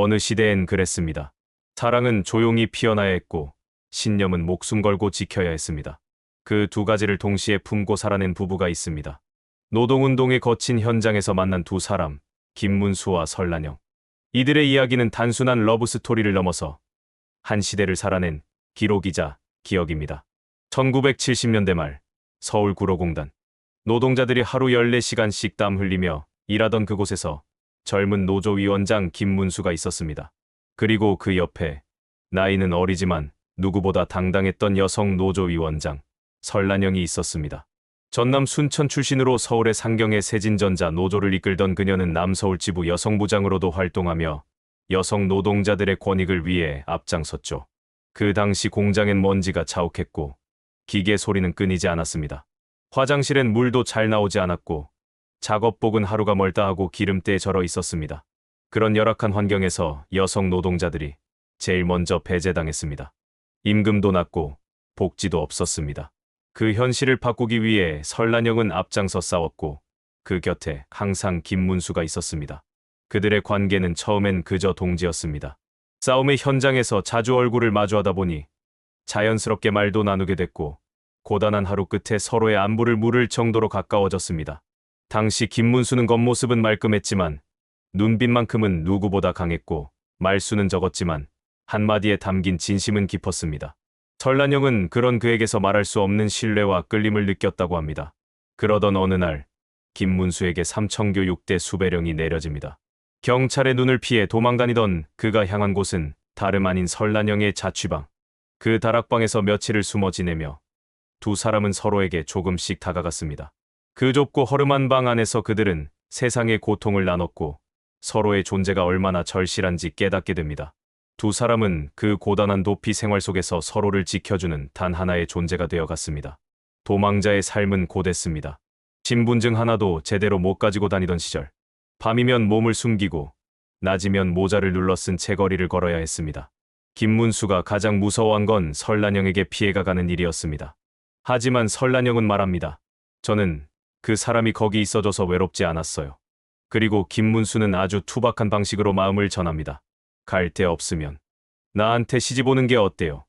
어느 시대엔 그랬습니다. 사랑은 조용히 피어나야 했고 신념은 목숨 걸고 지켜야 했습니다. 그 두 가지를 동시에 품고 살아낸 부부가 있습니다. 노동운동에 거친 현장에서 만난 두 사람, 김문수와 설란영. 이들의 이야기는 단순한 러브 스토리를 넘어서 한 시대를 살아낸 기록이자 기억입니다. 1970년대 말 서울 구로공단 노동자들이 하루 14시간씩 땀 흘리며 일하던 그곳에서 젊은 노조위원장 김문수가 있었습니다. 그리고 그 옆에 나이는 어리지만 누구보다 당당했던 여성 노조위원장 설란영이 있었습니다. 전남 순천 출신으로 서울의 상경의 세진전자 노조를 이끌던 그녀는 남서울 지부 여성부장으로도 활동하며 여성 노동자들의 권익을 위해 앞장섰죠. 그 당시 공장엔 먼지가 자욱했고 기계 소리는 끊이지 않았습니다. 화장실엔 물도 잘 나오지 않았고 작업복은 하루가 멀다 하고 기름때에 절어 있었습니다. 그런 열악한 환경에서 여성 노동자들이 제일 먼저 배제당했습니다. 임금도 낮고 복지도 없었습니다. 그 현실을 바꾸기 위해 설란영은 앞장서 싸웠고 그 곁에 항상 김문수가 있었습니다. 그들의 관계는 처음엔 그저 동지였습니다. 싸움의 현장에서 자주 얼굴을 마주하다 보니 자연스럽게 말도 나누게 됐고 고단한 하루 끝에 서로의 안부를 물을 정도로 가까워졌습니다. 당시 김문수는 겉모습은 말끔했지만 눈빛만큼은 누구보다 강했고 말수는 적었지만 한마디에 담긴 진심은 깊었습니다. 설란영은 그런 그에게서 말할 수 없는 신뢰와 끌림을 느꼈다고 합니다. 그러던 어느 날 김문수에게 삼청교 6대 수배령이 내려집니다. 경찰의 눈을 피해 도망다니던 그가 향한 곳은 다름 아닌 설란영의 자취방. 그 다락방에서 며칠을 숨어 지내며 두 사람은 서로에게 조금씩 다가갔습니다. 그 좁고 허름한 방 안에서 그들은 세상의 고통을 나눴고 서로의 존재가 얼마나 절실한지 깨닫게 됩니다. 두 사람은 그 고단한 도피 생활 속에서 서로를 지켜주는 단 하나의 존재가 되어갔습니다. 도망자의 삶은 고됐습니다. 신분증 하나도 제대로 못 가지고 다니던 시절. 밤이면 몸을 숨기고 낮이면 모자를 눌러 쓴 채 거리를 걸어야 했습니다. 김문수가 가장 무서워한 건 설란영에게 피해가 가는 일이었습니다. 하지만 설란영은 말합니다. 저는 그 사람이 거기 있어줘서 외롭지 않았어요. 그리고 김문수는 아주 투박한 방식으로 마음을 전합니다. 갈 데 없으면 나한테 시집 오는 게 어때요?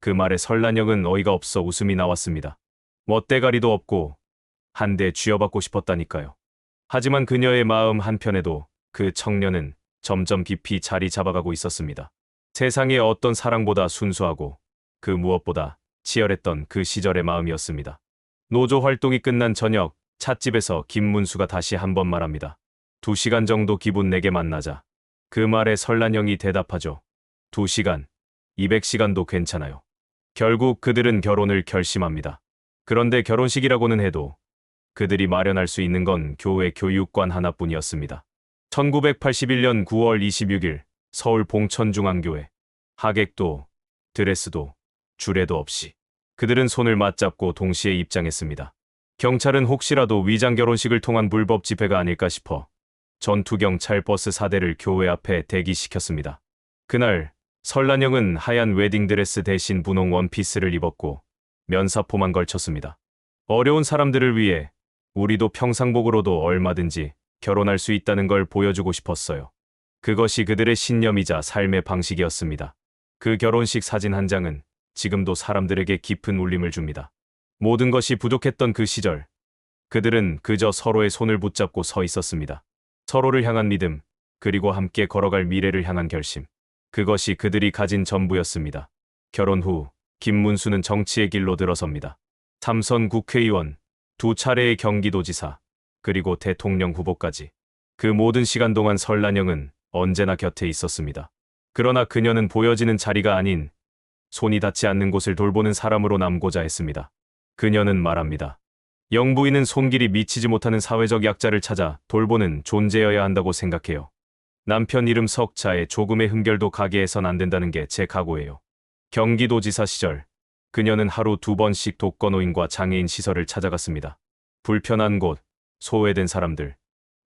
그 말에 설란영은 어이가 없어 웃음이 나왔습니다. 멋대가리도 없고 한 대 쥐어받고 싶었다니까요. 하지만 그녀의 마음 한편에도 그 청년은 점점 깊이 자리 잡아가고 있었습니다. 세상의 어떤 사랑보다 순수하고 그 무엇보다 치열했던 그 시절의 마음이었습니다. 노조 활동이 끝난 저녁 찻집에서 김문수가 다시 한 번 말합니다. 두 시간 정도 기분 내게 만나자. 그 말에 설란영이 대답하죠. 두 시간, 200시간도 괜찮아요. 결국 그들은 결혼을 결심합니다. 그런데 결혼식이라고는 해도 그들이 마련할 수 있는 건 교회 교육관 하나뿐이었습니다. 1981년 9월 26일 서울 봉천중앙교회 하객도 드레스도 주례도 없이 그들은 손을 맞잡고 동시에 입장했습니다. 경찰은 혹시라도 위장 결혼식을 통한 불법 집회가 아닐까 싶어 전투경찰 버스 4대를 교회 앞에 대기시켰습니다. 그날 설란영은 하얀 웨딩드레스 대신 분홍 원피스를 입었고 면사포만 걸쳤습니다. 어려운 사람들을 위해 우리도 평상복으로도 얼마든지 결혼할 수 있다는 걸 보여주고 싶었어요. 그것이 그들의 신념이자 삶의 방식이었습니다. 그 결혼식 사진 한 장은 지금도 사람들에게 깊은 울림을 줍니다. 모든 것이 부족했던 그 시절, 그들은 그저 서로의 손을 붙잡고 서 있었습니다. 서로를 향한 믿음, 그리고 함께 걸어갈 미래를 향한 결심. 그것이 그들이 가진 전부였습니다. 결혼 후, 김문수는 정치의 길로 들어섭니다. 삼선 국회의원, 두 차례의 경기도지사, 그리고 대통령 후보까지. 그 모든 시간 동안 설란영은 언제나 곁에 있었습니다. 그러나 그녀는 보여지는 자리가 아닌 손이 닿지 않는 곳을 돌보는 사람으로 남고자 했습니다. 그녀는 말합니다. 영부인은 손길이 미치지 못하는 사회적 약자를 찾아 돌보는 존재여야 한다고 생각해요. 남편 이름 석자에 조금의 흠결도 가게 해선 안 된다는 게 제 각오예요. 경기도지사 시절 그녀는 하루 두 번씩 독거노인과 장애인 시설을 찾아갔습니다. 불편한 곳, 소외된 사람들,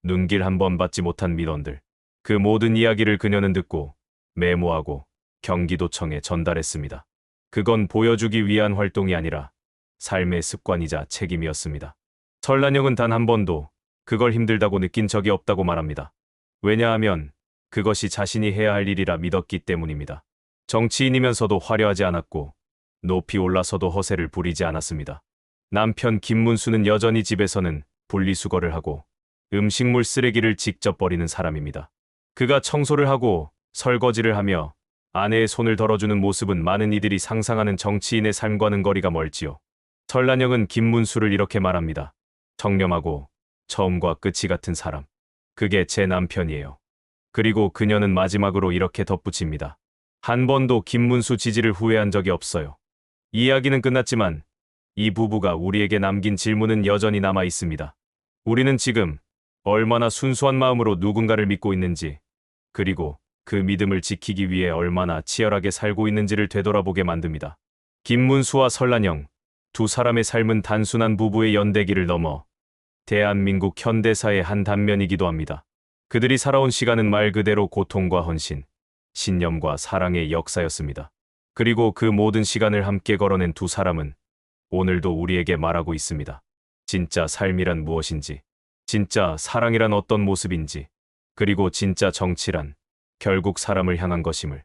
눈길 한 번 받지 못한 민원들. 그 모든 이야기를 그녀는 듣고 메모하고 경기도청에 전달했습니다. 그건 보여주기 위한 활동이 아니라 삶의 습관이자 책임이었습니다. 설란영은 단 한 번도 그걸 힘들다고 느낀 적이 없다고 말합니다. 왜냐하면 그것이 자신이 해야 할 일이라 믿었기 때문입니다. 정치인이면서도 화려하지 않았고 높이 올라서도 허세를 부리지 않았습니다. 남편 김문수는 여전히 집에서는 분리수거를 하고 음식물 쓰레기를 직접 버리는 사람입니다. 그가 청소를 하고 설거지를 하며 아내의 손을 덜어주는 모습은 많은 이들이 상상하는 정치인의 삶과는 거리가 멀지요. 설란영은 김문수를 이렇게 말합니다. 청렴하고 처음과 끝이 같은 사람. 그게 제 남편이에요. 그리고 그녀는 마지막으로 이렇게 덧붙입니다. 한 번도 김문수 지지를 후회한 적이 없어요. 이야기는 끝났지만 이 부부가 우리에게 남긴 질문은 여전히 남아 있습니다. 우리는 지금 얼마나 순수한 마음으로 누군가를 믿고 있는지, 그리고 그 믿음을 지키기 위해 얼마나 치열하게 살고 있는지를 되돌아보게 만듭니다. 김문수와 설란영, 두 사람의 삶은 단순한 부부의 연대기를 넘어 대한민국 현대사의 한 단면이기도 합니다. 그들이 살아온 시간은 말 그대로 고통과 헌신, 신념과 사랑의 역사였습니다. 그리고 그 모든 시간을 함께 걸어낸 두 사람은 오늘도 우리에게 말하고 있습니다. 진짜 삶이란 무엇인지, 진짜 사랑이란 어떤 모습인지, 그리고 진짜 정치란 결국 사람을 향한 것임을.